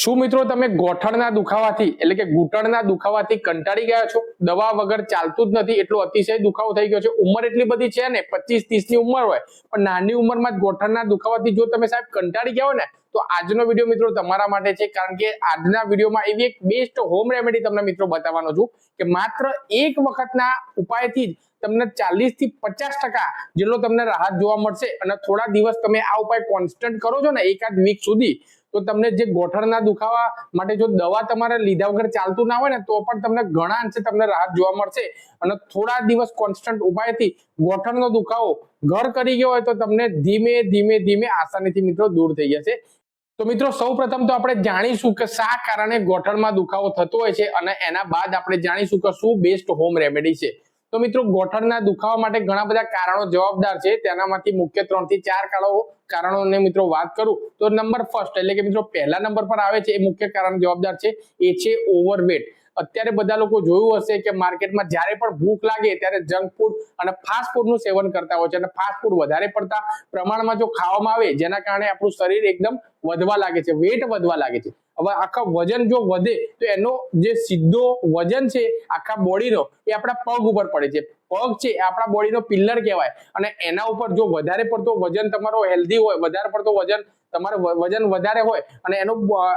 શું મિત્રો તમે ગોઠણના દુખાવાથી, એટલે કે ઘૂંટણના દુખાવાથી કંટાળી ગયા છો? દવા વગર ચાલતું જ નથી, એટલો અતિશય દુખાવો થઈ ગયો છે. ઉંમર એટલી બધી છે ને, પચીસ ત્રીસની ઉંમર હોય, પણ નાની ઉંમરમાં જ ગોઠણના દુખાવાથી જો તમે સાહેબ કંટાળી ગયા હોય ને, તો આજનો વીડિયો મિત્રો તમારા માટે છે, કારણ કે આજના વિડીયોમાં એવી એક બેસ્ટ હોમ રેમેડી તમને મિત્રો બતાવવાનો છું, કે માત્ર એક વખતના ઉપાયથી જ તમને ચાલીસથી પચાસ ટકા જેટલો તમને રાહત જોવા મળશે, અને થોડા દિવસ તમે આ ઉપાય કોન્સ્ટન્ટ કરો છો ને, એકાદ વીક સુધી તો તમને જે ગોઠણના દુખાવા માટે જો દવા તમારે લીધા વગર ચાલતું ના હોય ને, તો પણ તમને ઘણા અંશે તમને રાહત જોવા મળશે. અને થોડા દિવસ કોન્સ્ટન્ટ ઉપાયથી ગોઠણનો દુખાવો ઘર કરી ગયો હોય તો તમને ધીમે ધીમે ધીમે આસાનીથી મિત્રો દૂર થઈ જશે. તો મિત્રો સૌ પ્રથમ તો આપણે જાણીશું કે શા કારણે ગોઠણમાં દુખાવો થતો હોય છે અને એના બાદ આપણે જાણીશું કે શું બેસ્ટ હોમ રેમેડી છે. તો મિત્રો ગોઠણના દુખાવા માટે ઘણા બધા કારણો જવાબદાર છે. તેનામાંથી મુખ્ય ત્રણથી ચાર કારણો કારણોને મિત્રો વાત કરું તો નંબર ફર્સ્ટ એટલે કે મિત્રો પહેલા નંબર પર આવે છે એ મુખ્ય કારણ જવાબદાર છે. એ છે ઓવરવેટ અત્યારે બધા લોકો જોયું હશે કે માર્કેટમાં જ્યારે પણ ભૂખ લાગે ત્યારે જંક ફૂડ અને ફાસ્ટ ફૂડનું સેવન કરતા હોય છે અને ફાસ્ટ ફૂડ વધારે પડતા પ્રમાણમાં જો ખાવામાં આવે જેના કારણે આપણું શરીર એકદમ વધવા લાગે છે વેટ વધવા લાગે છે. હવે આખા વજન જો વધે તો એનો જે સીધો વજન છે આખા બોડીનો એ આપણા પગ ઉપર પડે છે. પગ છે આપણા બોડીનો પિલ્લર કહેવાય. અને એના ઉપર જો વધારે પડતો વજન તમારો હેલ્ધી હોય, વધારે પડતો વજન તમારે વજન વધારે હોય અને એનો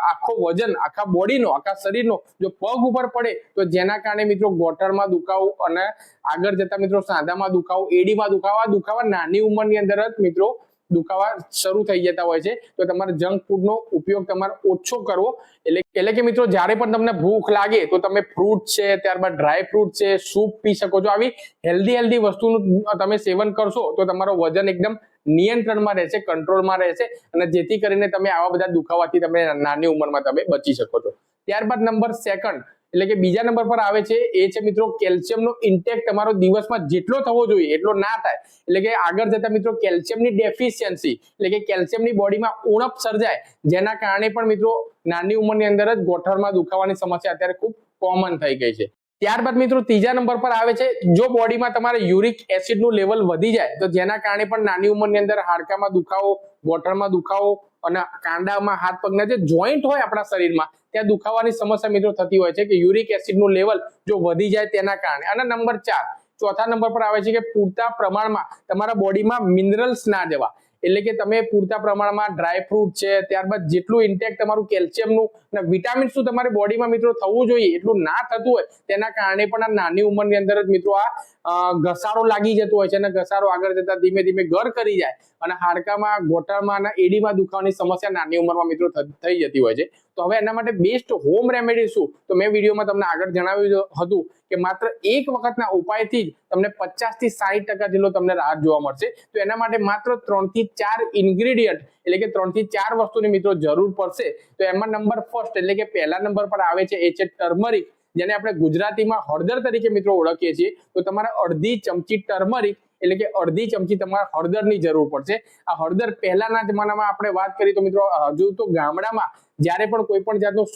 આખો વજન, આખા બોડીનો આખા શરીરનો જો પગ ઉપર પડે, તો જેના કારણે મિત્રો ગોઠણમાં દુખાવો અને આગળ જતા મિત્રો સાંધામાં દુખાવો એડીમાં દુખાવા દુખાવા નાની ઉંમરની અંદર જ મિત્રો દુખાવા શરૂ થઈ જતા હોય છે, તો તમારે જંક ફૂડનો ઉપયોગ તમારે ઓછો કરવો. એટલે એટલે કે મિત્રો, જ્યારે પણ તમને ભૂખ લાગે, તો તમે ફ્રૂટ છે, ત્યારબાદ ડ્રાય ફ્રૂટ છે સૂપ પી શકો છો. આવી હેલ્ધી હેલ્ધી વસ્તુનું તમે સેવન કરશો, તો તમારો વજન એકદમ નિયંત્રણમાં રહેશે કંટ્રોલમાં રહેશે, અને જેથી કરીને તમે આવા બધા દુખાવાથી તમે નાની ઉંમરમાં તમે બચી શકો છો. ત્યારબાદ નંબર સેકન્ડ એટલે કે બીજા નંબર પર આવે છે, એ છે મિત્રો કેલ્શિયમનો ઇન્ટેક તમારો દિવસમાં જેટલો થવો જોઈએ, એટલો ના થાય. એટલે કે આગળ જતા મિત્રો કેલ્શિયમની ડેફિશિયન્સી એટલે કે કેલ્શિયમની બોડીમાં ઉણપ સર્જાય, જેના કારણે પણ મિત્રો નાની ઉંમરની અંદર જ ગોઠણમાં દુખાવાની સમસ્યા અત્યારે ખૂબ કોમન થઈ ગઈ છે. ત્યારબાદ મિત્રો ત્રીજા નંબર પર આવે છે, જો બોડીમાં તમારે યુરિક એસિડનું લેવલ વધી જાય, તો જેના કારણે પણ નાની ઉંમરની અંદર હાડકામાં દુખાવો ગોઠણમાં દુખાવો અને કાંડામાં હાથ પગના જે જોઈન્ટ હોય આપણા શરીરમાં, ત્યાં દુખાવાની સમસ્યા મિત્રો થતી હોય છે કે યુરિક એસિડનું લેવલ જો વધી જાય તેના કારણે. અને નંબર ચાર, ચોથા નંબર પર આવે છે કે પૂરતા પ્રમાણમાં તમારા બોડીમાં મિનરલ્સ ના જવા. એટલે કે તમે પૂરતા પ્રમાણમાં ડ્રાય ફ્રૂટ છે, ત્યારબાદ જેટલું ઇન્ટેક તમારું કેલ્શિયમનું અને વિટામિન્સનું તમારે બોડીમાં મિત્રો થવું જોઈએ, એટલું ના થતું હોય, તેના કારણે પણ આ નાની ઉંમરની અંદર જ મિત્રો આ ઘસારો લાગી જતો હોય છે અને ઘસારો આગળ જતા ધીમે ધીમે ઘર કરી જાય અને હાડકામાં, ગોટાળમાં અને એડીમાં દુખાવાની સમસ્યા નાની ઉંમરમાં મિત્રો થઈ જતી હોય છે. તો હવે એના માટે બેસ્ટ હોમ રેમેડી શું? તો મેં વિડીયોમાં તમને આગળ જણાવ્યું હતું કે માત્ર એક વખતના ઉપાયથી જ તમને પચાસથી સાહીઠ ટકા જેટલો તમને રાહત જોવા મળશે. તો એના માટે માત્ર ત્રણથી ચાર ઇન્ગ્રીડિયન્ટ એટલે કે ત્રણથી ચાર વસ્તુની મિત્રો જરૂર પડશે. તો એમાં નંબર ફર્સ્ટ એટલે કે પહેલા નંબર પર આવે છે એ છે ટર્મરિક જેને આપણે ગુજરાતીમાં હળદર તરીકે મિત્રો ઓળખીએ છીએ. તો તમારે અડધી ચમચી ટર્મરિક એટલે કે અડધી ચમચી તમારે હળદરની જરૂર પડશે. આ હળદર પહેલાના જમાનામાં આપણે વાત કરીએ તો મિત્રો, હજુ તો ગામડામાં જ્યારે પણ કોઈ પણ જાતનો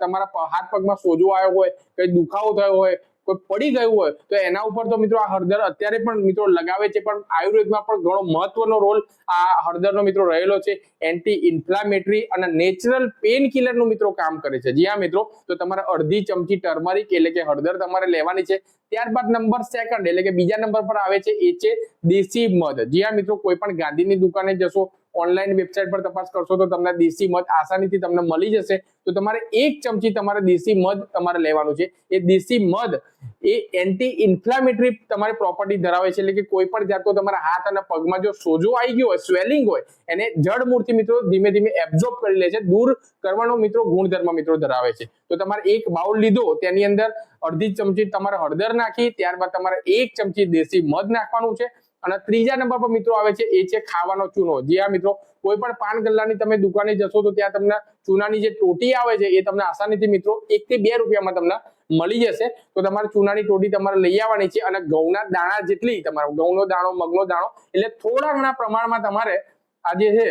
તમારા હાથ પગમાં સોજો આવ્યો હોય, કઈ દુખાવો થયો હોય, કોઈ પડી ગયું હોય, તો એના ઉપર તો મિત્રો આ હળદર અત્યારે પણ મિત્રો લગાવે છે, પણ આયુર્વેદમાં પણ ઘણો મહત્વનો રોલ આ હળદરનો મિત્રો રહેલો છે એન્ટી ઇન્ફ્લામેટરી અને નેચરલ પેન કિલરનું મિત્રો કામ કરે છે. જી હા, મિત્રો, તો તમારે અડધી ચમચી ટર્મરિક એટલે કે હળદર તમારે લેવાની છે. ત્યારબાદ નંબર સેકન્ડ એટલે કે બીજા નંબર પર આવે છે, એ છે દેશી મધ. જી હા, મિત્રો, કોઈ પણ ગાંધીની દુકાને જશો ઓનલાઈન વેબસાઇટ પર તપાસ કરશો તો તમને દેશી મધ આસાનીથી તમને મળી જશે. તો તમારે એક ચમચી તમારે દેશી મધ તમારે લેવાનું છે. એ દેશી મધ એ એન્ટી ઇન્ફ્લામેટરી તમારે પ્રોપર્ટી ધરાવે છે. એટલે કે કોઈ પણ જાતનો તમારા હાથ અને પગમાં જો સોજો આવી ગયો હોય સ્વેલિંગ હોય, એને જડમૂળથી મિત્રો ધીમે ધીમે એબ્ઝોર્બ કરી લે છે. દૂર કરવાનો મિત્રો ગુણધર્મ મિત્રો ધરાવે છે. તો તમારે એક બાઉલ લીધો, તેની અંદર અડધી ચમચી તમારે હળદર નાખી, ત્યારબાદ તમારે એક ચમચી દેશી મધ નાખવાનું છે. અને ત્રીજા નંબર પર મિત્રો આવે છે, એ છે ખાવાનો ચૂનો. જે આ મિત્રો, કોઈ પણ પાન ગલ્લાની તમે દુકાને જશો તો ત્યાં તમને ચૂનાની જે ટોટી આવે છે, એ તમને આસાનીથી મિત્રો એક થી બે રૂપિયામાં તમને મળી જશે. તો તમારે ચૂનાની ટોટી તમારે લઈ આવવાની છે અને ઘઉંના દાણા જેટલી તમારો, ઘઉંનો દાણો, મગનો દાણો, એટલે થોડા ઘણા પ્રમાણમાં તમારે આ જે છે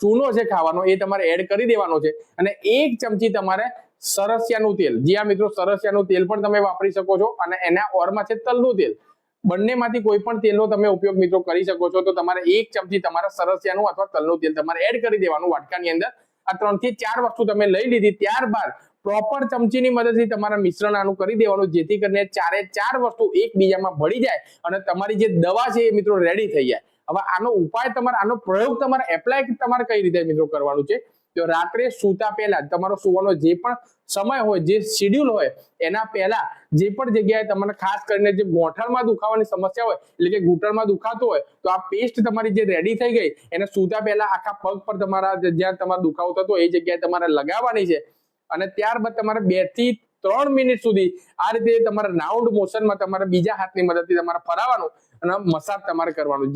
ચૂનો છે ખાવાનો, એ તમારે એડ કરી દેવાનો છે. અને એક ચમચી તમારે સરસિયાનું તેલ જ્યાં મિત્રો, સરસિયાનું તેલ પણ તમે વાપરી શકો છો અને એના ઓરમાં છે તલનું તેલ. બંનેમાંથી કોઈ પણ તેલનો તમે ઉપયોગ મિત્રો કરી શકો છો. તો તમારે એક ચમચી તમારા સરસિયાનું અથવા તલનું તેલ તમારે એડ કરી દેવાનું વાટકાની અંદર. આ ત્રણથી ચાર વસ્તુ તમે લઈ લીધી. ત્યારબાદ પ્રોપર ચમચીની મદદથી તમારા મિશ્રણ આનું કરી દેવાનું. જેથી કરીને ચારે ચાર વસ્તુ એકબીજામાં ભળી જાય અને તમારી જે દવા છે એ મિત્રો રેડી થઈ જાય. હવે આનો ઉપાય તમારે, આનો પ્રયોગ તમારે એપ્લાય તમારે કઈ રીતે મિત્રો કરવાનું છે? તો રાત્રે સૂતા પહેલા તમારો સુવાનો જે પણ સમય હોય, જે શેડ્યુલ હોય, એના પહેલા જે પણ જગ્યાએ તમારે ખાસ કરીને જે ગોઠણમાં દુખાવાની સમસ્યા હોય, એટલે કે ઘૂંટણમાં દુખાતું હોય, તો આ પેસ્ટ તમારી જે રેડી થઈ ગઈ, એને સૂતા પહેલા આખા પગ પર તમારા જ્યાં તમારો દુખાવો થતો એ જગ્યાએ તમારે લગાવવાની છે. અને ત્યારબાદ તમારે બેથી ત્રણ મિનિટ સુધી આ રીતે તમારે રાઉન્ડ મોશનમાં તમારે બીજા હાથની મદદથી તમારે ફરાવવાનું અને મસાજ તમારે કરવાનું.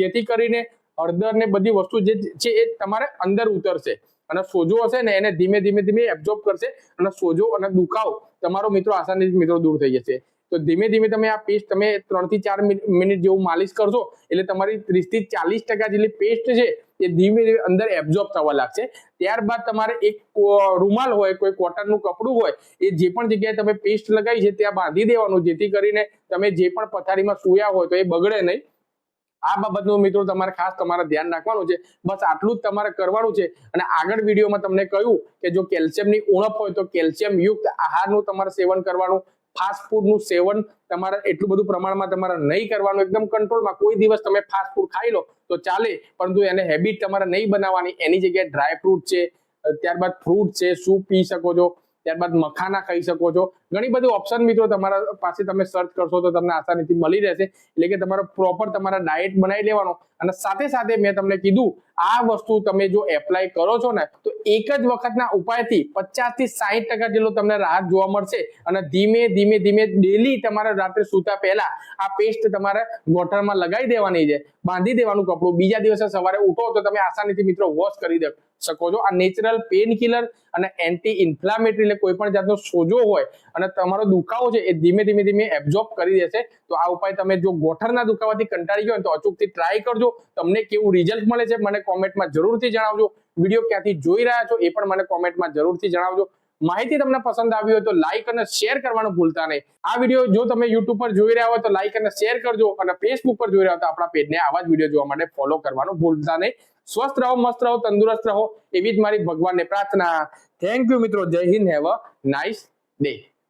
જેથી કરીને હળદર ને બધી વસ્તુ જે છે, એ તમારે અંદર ઉતરશે. અને સોજો હશે ને એને ધીમે ધીમે ધીમે એબ્ઝોર્બ કરશે અને સોજો અને દુખાવો તમારો મિત્રો આસાનીથી મિત્રો દૂર થઈ જશે. તો ધીમે ધીમે તમે આ પેસ્ટ તમે ત્રણથી ચાર મિનિ- મિનિટ જેવું માલિશ કરશો એટલે તમારી ત્રીસથી ચાલીસ ટકા જેટલી પેસ્ટ છે એ ધીમે ધીમે અંદર એબ્ઝોર્બ થવા લાગશે. ત્યારબાદ તમારે એક રૂમાલ હોય, કોઈ કોટનનું કપડું હોય, એ જે પણ જગ્યાએ તમે પેસ્ટ લગાવી છે ત્યાં બાંધી દેવાનું, જેથી કરીને તમે જે પણ પથારીમાં સૂયા હોય તો એ બગડે નહીં. આ બાબતનું મિત્રો તમારે ખાસ તમારે ધ્યાન રાખવાનું છે. બસ આટલું જ તમારે કરવાનું છે. અને આગળ વિડીયોમાં તમને કહ્યું કે જો કેલ્શિયમની ઉણપ હોય તો કેલ્શિયમ યુક્ત આહારનું તમારે સેવન કરવાનું, ફાસ્ટ ફૂડનું સેવન તમારે એટલું બધું પ્રમાણમાં તમારે નહીં કરવાનું, એકદમ કંટ્રોલમાં. કોઈ દિવસ તમે ફાસ્ટ ફૂડ ખાઈ લો તો ચાલે, પરંતુ એને હેબિટ તમારે નહીં બનાવવાની. એની જગ્યાએ ડ્રાય ફ્રૂટ છે, ત્યારબાદ ફ્રૂટ છે સૂપ પી શકો છો? ત્યારબાદ મખાના ખાઈ શકો છો. ઘણી બધી ઓપ્શન મિત્રો તમારા પાસે તમે સર્ચ કરશો તો તમને આસાનીથી મળી રહેશે. એટલે કે તમારો પ્રોપર તમારા ડાયટ બનાવી લેવાનો. અને સાથે સાથે મેં તમને કીધું, આ વસ્તુ તમે જો એપ્લાય કરો છો ને, તો એક જ વખતના ઉપાયથી પચાસથી સાહીઠ ટકા જેટલો તમને રાહત જોવા મળશે. અને ધીમે ધીમે ધીમે ડેલી તમારે રાત્રે સૂતા પહેલા આ પેસ્ટ તમારે ગોઠણમાં લગાવી દેવાની છે. બાંધી દેવાનું કપડું. બીજા દિવસે સવારે ઉઠો તો તમે આસાનીથી મિત્રો વોશ કરી દે શકો છો. આ નેચરલ પેન કિલર અને એન્ટી ઇન્ફ્લામેટરી એટલે કોઈ પણ જાતનો સોજો હોય અને તમારો દુખાવો છે એ ધીમે ધીમે ધીમે એબ્ઝોર્બ કરી દેશે. તો આ ઉપાય તમે જો ગોઠણના દુખાવાથી કંટાળી ગયો તો અચૂકથી ટ્રાય કરજો. તમને કેવું રિઝલ્ટ મળે છે મને કોમેન્ટમાં જરૂરથી જણાવજો. વીડિયો ક્યાંથી જોઈ રહ્યા છો એ પણ મને કોમેન્ટમાં જરૂરથી જણાવજો. માહિતી તમને પસંદ આવી હોય તો લાઈક અને શેર કરવાનું ભૂલતા નહીં. આ વીડિયો જો તમે યુટ્યુબ પર જોઈ રહ્યા હોય તો લાઈક અને શેર કરજો અને ફેસબુક પર જોઈ રહ્યા હોય તો આપણા પેજને આવા જ વીડિયો જોવા માટે ફોલો કરવાનું ભૂલતા નહીં. સ્વસ્થ રહો, મસ્ત રહો, તંદુરસ્ત રહો એવી જ મારી ભગવાનને પ્રાર્થના. થેન્ક યુ મિત્રો. Jai Hind have a nice day